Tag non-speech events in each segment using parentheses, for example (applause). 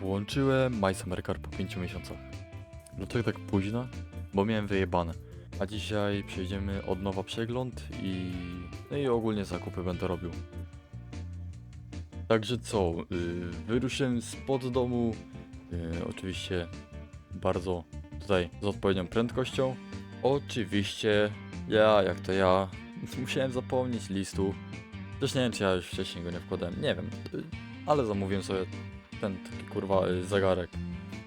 Włączyłem My Summer Car po 5 miesiącach. Dlaczego tak późno? Bo miałem wyjebane. A dzisiaj przejdziemy od nowa przegląd i... No i ogólnie zakupy będę robił. Także co, yy, wyruszyłem spod domu, yy, oczywiście bardzo tutaj z odpowiednią prędkością. Oczywiście ja, jak to ja, (laughs) musiałem zapomnieć listu. Też nie wiem, czy ja już wcześniej go nie wkładałem, nie wiem, yy, ale zamówiłem sobie ten taki kurwa yy, zegarek,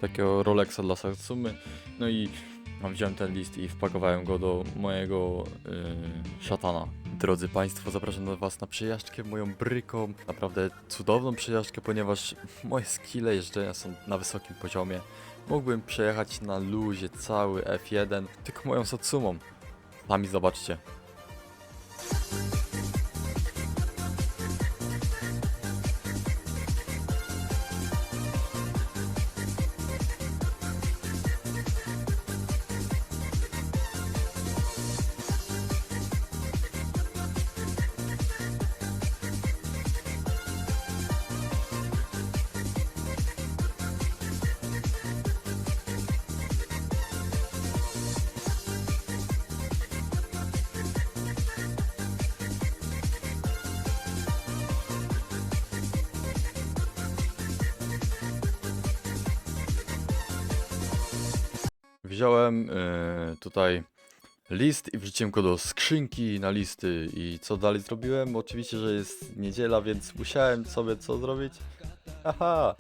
takiego Rolexa dla Satsumy, no i no, wziąłem ten list i wpakowałem go do mojego yy, szatana. Drodzy Państwo, zapraszam do Was na przejażdżkę moją bryką. Naprawdę cudowną przejażdżkę, ponieważ moje skille jeżdżenia są na wysokim poziomie. Mógłbym przejechać na luzie cały F1, tylko moją Satsumą. Sami zobaczcie. Wziąłem yy, tutaj list i wrzuciłem go do skrzynki na listy. I co dalej zrobiłem? Oczywiście, że jest niedziela, więc musiałem sobie co zrobić? (laughs) Haha,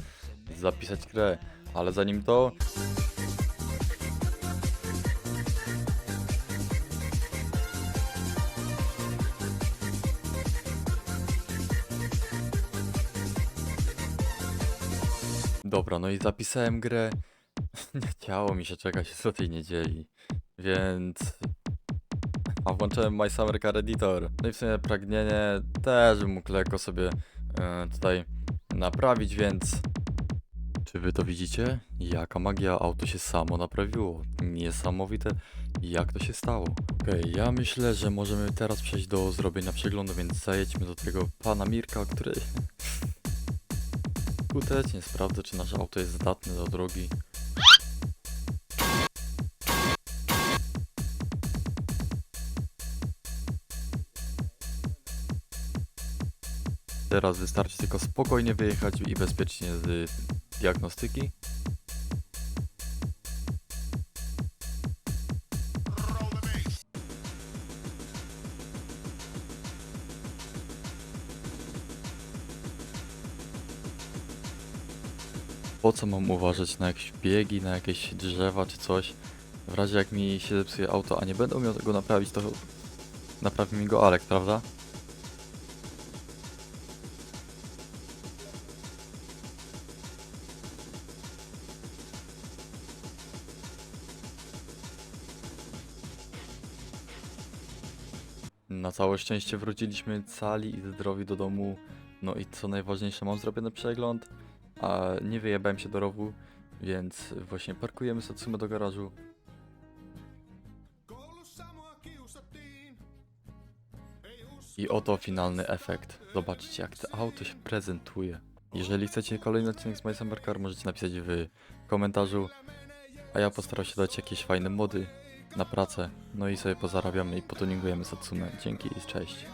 zapisać grę. Ale zanim to, Dobra, no i zapisałem grę. Nie (laughs) chciało mi się czekać do tej niedzieli, więc... A włączyłem My Summer Car Editor. No i w sumie pragnienie też bym mógł lekko sobie e, tutaj naprawić, więc... Czy wy to widzicie? Jaka magia auto się samo naprawiło. Niesamowite, jak to się stało. Okej, ja myślę, że możemy teraz przejść do zrobienia przeglądu, więc zajedźmy do tego pana Mirka, który (laughs) skutecznie sprawdza, czy nasze auto jest zdatne do drogi. Teraz wystarczy tylko spokojnie wyjechać i bezpiecznie z diagnostyki. Po co mam uważać na jakieś biegi, na jakieś drzewa czy coś? W razie jak mi się zepsuje auto, a nie będę umiał go naprawić, to naprawi mi go Alek, prawda? Na całe szczęście wróciliśmy cali i zdrowi do domu. No i co najważniejsze, mam zrobiony przegląd, a nie wyjebałem się do rowu, więc właśnie parkujemy Satsumę do garażu. I oto finalny efekt. Zobaczcie jak to auto się prezentuje. Jeżeli chcecie kolejny odcinek z My Summer Car, możecie napisać w komentarzu, a ja postaram się dać jakieś fajne mody na pracę. No i sobie pozarabiamy i potuningujemy Satsumę. Dzięki i cześć.